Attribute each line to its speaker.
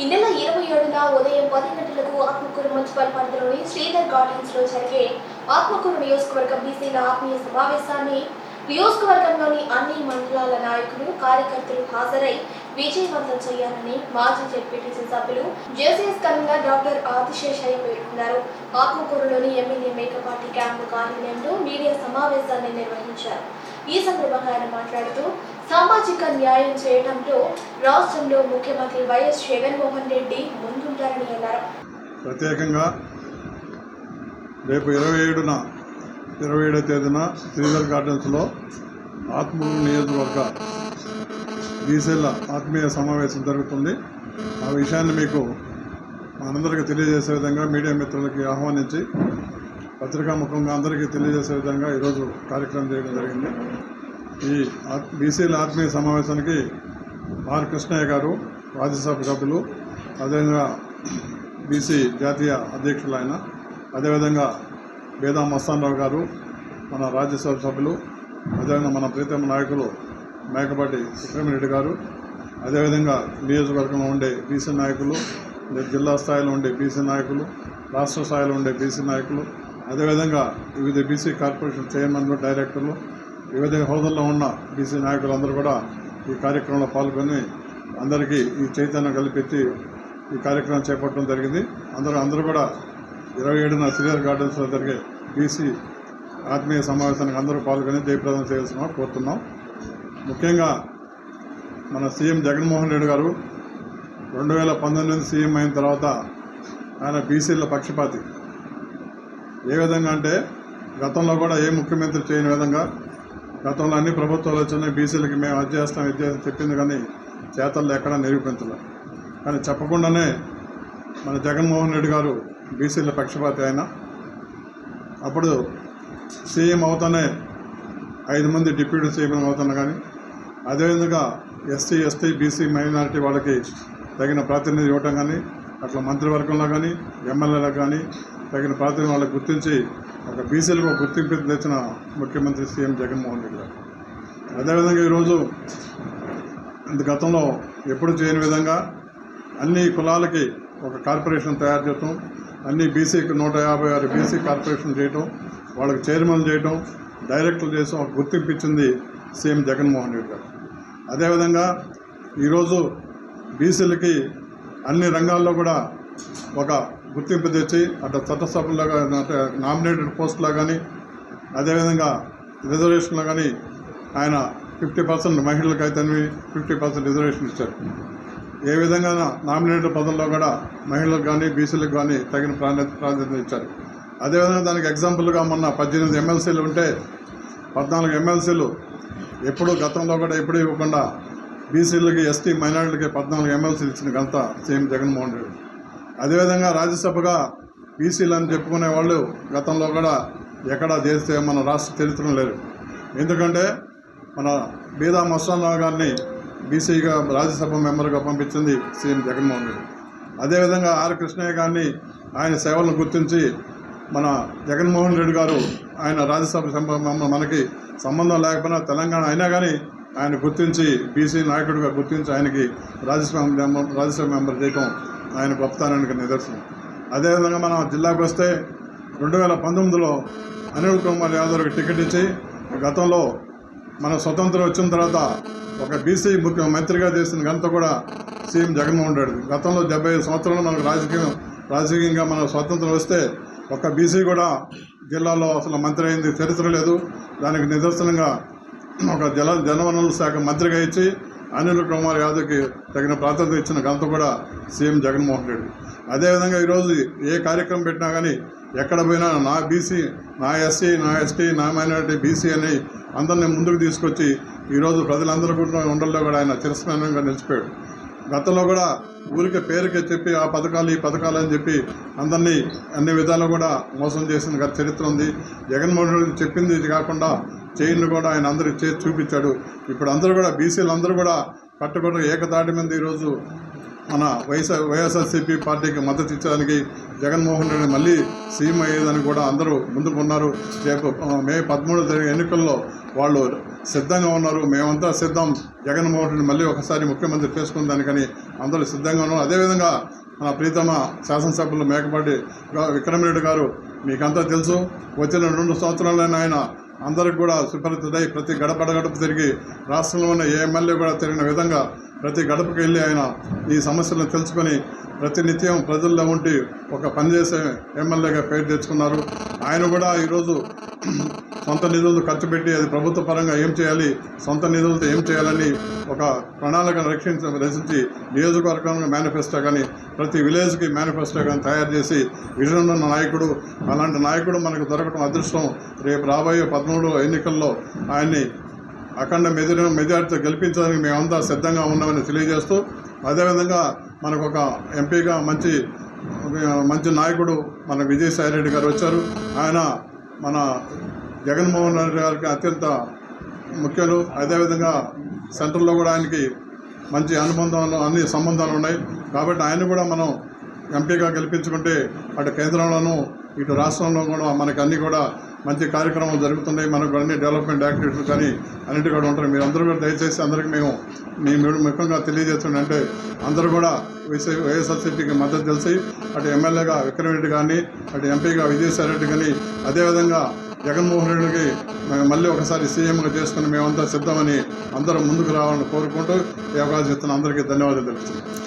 Speaker 1: ఈ నెల ఇరవై ఏడున ఉదయం పది గంటలకు ఆత్మకూరు మున్సిపల్ పరిధిలోని శ్రీధర్ గార్డెన్స్లో జరిగే ఆత్మకూరు నియోజకవర్గం బీసీల ఆత్మీయ సమావేశాన్ని నియోజకవర్గంలోని అన్ని మండలాల నాయకులు కార్యకర్తలు హాజరై విజయవంతం చేయాలని మాజీ జెడ్పీటీసీ సభ్యులు జేసీఎస్ కన్వీనర్ డాక్టర్ ఆదిశేషయ్య పేర్కొన్నారు. ఆత్మకూరులోని ఎమ్మెల్యే మేకపాటి క్యాంపు కార్యాలయంలో మీడియా సమావేశాన్ని నిర్వహించారు. ఈ సందర్భంగా ఆయన మాట్లాడుతూ సామాజిక న్యాయం చేయడంలో రాష్ట్రంలో ముఖ్యమంత్రి వైఎస్ జగన్మోహన్ రెడ్డి ముందుంటారని అన్నారు.
Speaker 2: ప్రత్యేకంగా రేపు ఇరవై ఏడున ఇరవై ఏడో తేదీన శ్రీధర్ గార్డెన్స్లో ఆత్మూరు నియోజకవర్గ బీసీల ఆత్మీయ సమావేశం జరుగుతుంది. ఆ విషయాన్ని మీకు మనందరికీ తెలియజేసే విధంగా మీడియా మిత్రులకి ఆహ్వానించి పత్రికా ముఖంగా అందరికీ తెలియజేసే విధంగా ఈరోజు కార్యక్రమం చేయడం జరిగింది. ఈ బీసీల ఆత్మీయ సమావేశానికి ఆర్. కృష్ణయ్య గారు రాజ్యసభ సభ్యులు అదేవిధంగా బీసీ జాతీయ అధ్యక్షులు ఆయన అదేవిధంగా వేదా మస్తానరావు గారు మన రాజ్యసభ సభ్యులు అదేవిధంగా మన ప్రీతమ నాయకులు మేకపాటి విక్రమరెడ్డి గారు అదేవిధంగా నియోజకవర్గంలో ఉండే బీసీ నాయకులు జిల్లా స్థాయిలో ఉండే బీసీ నాయకులు రాష్ట్ర స్థాయిలో ఉండే బీసీ నాయకులు అదేవిధంగా వివిధ బీసీ కార్పొరేషన్ చైర్మన్లు డైరెక్టర్లు వివిధ హోదాల్లో ఉన్న బీసీ నాయకులందరూ కూడా ఈ కార్యక్రమంలో పాల్గొని అందరికీ ఈ చైతన్యం కల్పించి ఈ కార్యక్రమం చేపట్టడం జరిగింది. అందరూ అందరూ కూడా ఇరవై ఏడున శ్రీహర్ గార్డెన్స్లో జరిగే బీసీ ఆత్మీయ సమావేశానికి అందరూ పాల్గొని జయప్రదం చేయాల్సిన కోరుతున్నాం. ముఖ్యంగా మన సీఎం జగన్మోహన్ రెడ్డి గారు రెండు వేల పంతొమ్మిది సీఎం అయిన తర్వాత ఆయన బీసీల పక్షపాతి. ఏ విధంగా అంటే గతంలో కూడా ఏ ముఖ్యమంత్రి చేయని విధంగా గతంలో అన్ని ప్రభుత్వాలు వచ్చినాయి బీసీలకి మేము అది చేస్తాం ఇది చేస్తాం చెప్పింది కానీ చేతల్లో ఎక్కడా నిరూపించలే. కానీ చెప్పకుండానే మన జగన్మోహన్ రెడ్డి గారు బీసీల పక్షపాతి ఆయన అప్పుడు సీఎం అవుతానే ఐదు మంది డిప్యూటీ సీఎం అవుతున్నా కానీ అదేవిధంగా ఎస్సీ ఎస్టీ బీసీ మైనారిటీ వాళ్ళకి తగిన ప్రాతినిధ్యం ఇవ్వటం కానీ అట్లా మంత్రివర్గంలో కానీ ఎమ్మెల్యేలకు కానీ తగిన పాత్ర వాళ్ళకి గుర్తించి ఒక బీసీలకు ఒక గుర్తింపు తెచ్చిన ముఖ్యమంత్రి సీఎం జగన్మోహన్ రెడ్డి గారు. అదేవిధంగా ఈరోజు ఇంత గతంలో ఎప్పుడు చేయని విధంగా అన్ని కులాలకి ఒక కార్పొరేషన్ తయారు చేయటం అన్ని బీసీకి నూట యాభై ఆరు బీసీ కార్పొరేషన్ చేయటం వాళ్ళకి చైర్మన్ చేయటం డైరెక్టర్లు చేసి ఒక గుర్తింపు ఇచ్చింది సీఎం జగన్మోహన్ రెడ్డి గారు. అదేవిధంగా ఈరోజు బీసీలకి అన్ని రంగాల్లో కూడా ఒక గుర్తింపు తెచ్చి అటు చట్టసభల్లో కానీ అంటే నామినేటెడ్ పోస్టులో కానీ అదేవిధంగా రిజర్వేషన్లో కానీ ఆయన ఫిఫ్టీ పర్సెంట్ మహిళలకు అయితే ఫిఫ్టీ పర్సెంట్ రిజర్వేషన్ ఇచ్చారు. ఏ విధంగా నామినేటెడ్ పదంలో కూడా మహిళలకు కానీ బీసీలకు కానీ తగిన ప్రాధాన్యత ప్రాధాన్యత ఇచ్చారు. అదేవిధంగా దానికి ఎగ్జాంపుల్గా మొన్న పద్దెనిమిది ఎమ్మెల్సీలు ఉంటే పద్నాలుగు ఎమ్మెల్సీలు ఎప్పుడు గతంలో కూడా ఎప్పుడు ఇవ్వకుండా బీసీలకి ఎస్టీ మైనారిటీలకి పద్నాలుగు ఎమ్మెల్సీలు ఇచ్చిన ఘనత సీఎం జగన్మోహన్ రెడ్డి. అదేవిధంగా రాజ్యసభగా బీసీలు అని చెప్పుకునే వాళ్ళు గతంలో కూడా ఎక్కడా చేస్తే మన రాష్ట్ర చరిత్రలో లేరు. ఎందుకంటే మన బీదా మస్తానరావు గారిని బీసీగా రాజ్యసభ మెంబర్గా పంపించింది సీఎం జగన్మోహన్ రెడ్డి. అదేవిధంగా ఆర్ కృష్ణయ్య గారిని ఆయన సేవలను గుర్తించి మన జగన్మోహన్ రెడ్డి గారు ఆయన రాజ్యసభ మనకి సంబంధం లేకపోయినా తెలంగాణ అయినా కానీ ఆయన గుర్తించి బీసీ నాయకుడిగా గుర్తించి ఆయనకి రాజ్యసభ రాజ్యసభ మెంబర్ చేయటం ఆయన గొప్పతనానికి నిదర్శనం. అదేవిధంగా మనం జిల్లాకు వస్తే రెండు వేల పంతొమ్మిదిలో అనిల్ కుమార్ యాదవ్కి టికెట్ ఇచ్చి గతంలో మన స్వతంత్రం వచ్చిన తర్వాత ఒక బీసీ ముఖ్య మంత్రిగా చేసిన ఘనత కూడా సీఎం జగన్మోహన్ రెడ్డి గతంలో డెబ్బై ఐదు సంవత్సరాలు మనకు రాజకీయం రాజకీయంగా మనకు స్వతంత్రం వస్తే ఒక బీసీ కూడా జిల్లాలో అసలు మంత్రి అయింది చరిత్ర లేదు. దానికి నిదర్శనంగా ఒక జల జలవనరుల శాఖ మంత్రిగా ఇచ్చి అనిల్ కుమార్ యాదవ్కి తగిన ప్రాధాన్యత ఇచ్చిన ఘనత కూడా సీఎం జగన్మోహన్ రెడ్డి. అదేవిధంగా ఈరోజు ఏ కార్యక్రమం పెట్టినా కానీ ఎక్కడ పోయినా నా బీసీ నా ఎస్సీ నా ఎస్టీ నా మైనారిటీ బీసీ అని అందరినీ ముందుకు తీసుకొచ్చి ఈరోజు ప్రజలందరూ కూడా ఉండల్లో కూడా ఆయన చిరస్మరణంగా నిలిచిపోయాడు. గతంలో కూడా ఊరికే పేరుకే చెప్పి ఆ పథకాలు ఈ పథకాలు అని చెప్పి అందరినీ అన్ని విధాలు కూడా మోసం చేసిన గత చరిత్ర ఉంది. జగన్మోహన్ రెడ్డి చెప్పింది ఇది కాకుండా చైన్లు కూడా ఆయన అందరికి చేసి చూపించాడు. ఇప్పుడు అందరూ కూడా బీసీలు అందరూ కూడా కట్టుబడి ఏకతాటి మీద ఈరోజు మన వైఎస్ఆర్ వైఎస్ఆర్సీపీ పార్టీకి మద్దతు ఇచ్చడానికి జగన్మోహన్ రెడ్డి మళ్ళీ సీఎం అయ్యేదని కూడా అందరూ ముందుకున్నారు. రేపు మే పదమూడు జరిగే ఎన్నికల్లో వాళ్ళు సిద్ధంగా ఉన్నారు. మేమంతా సిద్ధం. జగన్మోహన్ రెడ్డి మళ్ళీ ఒకసారి ముఖ్యమంత్రి చేసుకుందానికని అందరూ సిద్ధంగా ఉన్నారు. అదేవిధంగా మన ప్రీతమ శాసనసభ్యులు మేకపాటి విక్రమరెడ్డి గారు మీకంతా తెలుసు. వచ్చిన రెండు సంవత్సరాలైన ఆయన అందరికి కూడా సుపరిచితుడై ప్రతి గడప గడప తిరిగి రాష్ట్రంలో ఉన్న ఏ ఎమ్మెల్యే కూడా తిరిగిన విధంగా ప్రతి గడపకి వెళ్ళి ఆయన ఈ సమస్యలను తెలుసుకొని ప్రతినిత్యం ప్రజల్లో ఉండి ఒక పనిచేసే ఎమ్మెల్యేగా పేరు తెచ్చుకున్నారు. ఆయన కూడా ఈరోజు సొంత నిధులతో ఖర్చు పెట్టి అది ప్రభుత్వ పరంగా ఏం చేయాలి సొంత నిధులతో ఏం చేయాలని ఒక ప్రణాళికను రక్షించ రచించి నియోజకవర్గంలో మేనిఫెస్టో కానీ ప్రతి విలేజ్కి మేనిఫెస్టో కానీ తయారు చేసి విజన్ ఉన్న నాయకుడు అలాంటి నాయకుడు మనకు దొరకడం అదృష్టం. రేపు రాబోయే పదమూడు ఎన్నికల్లో ఆయన్ని అఖండ మెజారి మెజార్టీతో గెలిపించడానికి మేమంతా సిద్ధంగా ఉన్నామని తెలియజేస్తూ అదేవిధంగా మనకు ఒక ఎంపీగా మంచి మంచి నాయకుడు మన విజయసాయి రెడ్డి గారు వచ్చారు. ఆయన మన జగన్మోహన్ రెడ్డి గారికి అత్యంత ముఖ్యులు. అదేవిధంగా సెంట్రల్లో కూడా ఆయనకి మంచి అనుబంధాలు అన్ని సంబంధాలు ఉన్నాయి. కాబట్టి ఆయన కూడా మనం ఎంపీగా గెలిపించుకుంటే అటు కేంద్రంలోనూ ఇటు రాష్ట్రంలో కూడా మనకు అన్నీ కూడా మంచి కార్యక్రమాలు జరుగుతున్నాయి. మనకు అన్ని డెవలప్మెంట్ యాక్టివిటీస్ కానీ అన్నిటి కూడా ఉంటారు మీరు అందరూ కూడా దయచేసి అందరికీ మేము మీ మీరు ముఖ్యంగా తెలియజేస్తుండే అందరూ కూడా వైసీ వైఎస్ఆర్సీపీకి మద్దతు తెలిసి అటు ఎమ్మెల్యేగా విక్రమరెడ్డి కానీ అటు ఎంపీగా విజయసాయి రెడ్డి కానీ అదేవిధంగా జగన్మోహన్ రెడ్డికి మళ్ళీ ఒకసారి సీఎంగా చేసుకుని మేమంతా సిద్ధమని అందరూ ముందుకు రావాలని కోరుకుంటూ ఈ అవకాశం ఇస్తున్న అందరికీ ధన్యవాదాలు తెలుపుతున్నాను